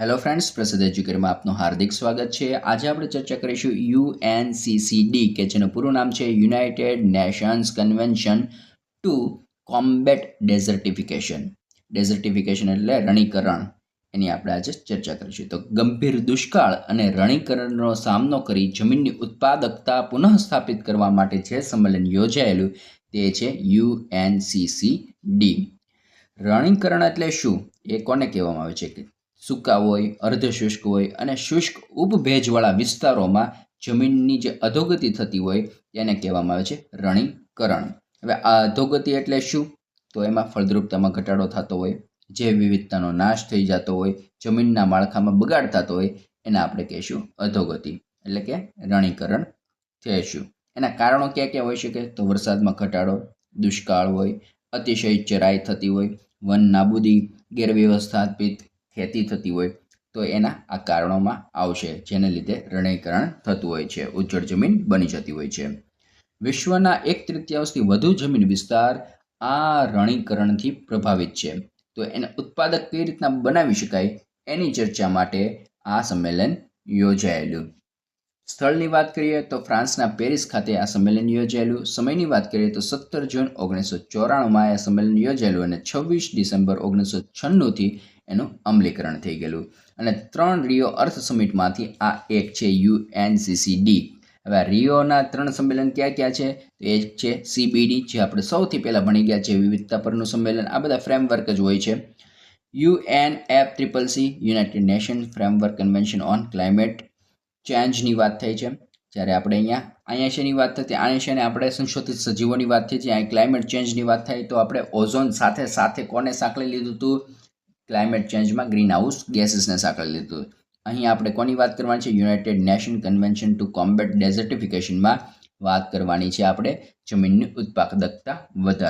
Hello friends પ્રસિદ્ધ એજ્યુકેરમાં આપનું હાર્દિક સ્વાગત છે. આજે આપણે ચર્ચા કરીશું યુએનસીસીડી કે જેનું પૂરું નામ છે United Nations Convention to Combat Desertification. Desertification એટલે રણીકરણ. એની આપણે આજે ચર્ચા કરીશું. તો ગંભીર દુષ્કાળ અને રણીકરણનો સામનો કરી જમીનની ઉત્પાદકતા પુનઃસ્થાપિત કરવા માટે જે સંમેલન યોજાયેલું તે છે યુએનસીસીડી રણીકરણ એટલે શું? એ કોને કહેવામાં આવે છે? કે સૂકા હોય અર્ધશુષ્ક હોય અને શુષ્ક ઉપભેજવાળા વિસ્તારોમાં જમીનની જે અધોગતિ થતી હોય તેને કહેવામાં આવે છે રણીકરણ. હવે આ અધોગતિ એટલે શું? તો એમાં ફળદ્રુપતામાં ઘટાડો થતો હોય જૈવ વિવિધતાનો નાશ થઈ જતો હોય, જમીનના માળખામાં બગાડ થતો હોય, એને આપણે કહીશું અધોગતિ. એટલે કે રણીકરણ કહેશું. એના કારણો ક્યાં ક્યાં હોઈ શકે? તો વરસાદમાં ઘટાડો, દુષ્કાળ હોય, અતિશય ચરાઈ થતી હોય વન નાબૂદી ગેરવ્યવસ્થાપિત ખેતી થતી હોય, તો એના આ કારણોમાં આવશે, જેને લીધે રણીકરણ થતું હોય છે ઉજ્જળ જમીન બની જતી હોય છે. વિશ્વના એક તૃતીયાંશથી વધુ જમીન વિસ્તાર આ રણીકરણથી પ્રભાવિત છે. તો એને ઉત્પાદક કઈ રીતના બનાવી શકાય, એની ચર્ચા માટે આ સંમેલન યોજાયેલું. સ્થળની વાત કરીએ તો ફ્રાન્સના પેરિસ ખાતે આ સંમેલન યોજાયેલું. સમયની વાત કરીએ તો સત્તર જૂન ઓગણીસો ચોરાણુંમાં આ સંમેલન યોજાયેલું અને છવ્વીસ ડિસેમ્બર ઓગણીસો છન્નુંથી એનું અમલીકરણ થઈ ગયેલું. અને ત્રણ રિયો અર્થ સમિટમાંથી આ એક છે યુએનસીસીડી. હવે રિયોના ત્રણ સંમેલન ક્યાં ક્યાં છે? તો એક છે સીબીડી, જે આપણે સૌથી પહેલાં ભણી ગયા છે વિવિધતા પરનું સંમેલન. આ બધા ફ્રેમવર્ક જ હોય છે. UN F triple C United Nation Framework Convention on Climate ચેન્જની વાત થઈ છે. જ્યારે આપણે અહીંયા અહીંયા વાત થતી? અહીંયા આપણે સંશોધિત સજીવોની વાત થઈ છે? અહીંયા ક્લાઇમેટ ચેન્જની વાત થઈ તો આપણે ઓઝોન સાથે સાથે કોને સાંકળી લીધું હતું ક્લાઇમેટ ચેન્જમાં ગ્રીન હાઉસ ગેસીસને સાંકળી લીધું. અહીં આપણે કોની વાત કરવાની છે? United Nation Convention to Combat ડેઝર્ટિફિકેશનમાં વાત કરવાની છે આપણે. જમીનની ઉત્પાદકતા વધારવા.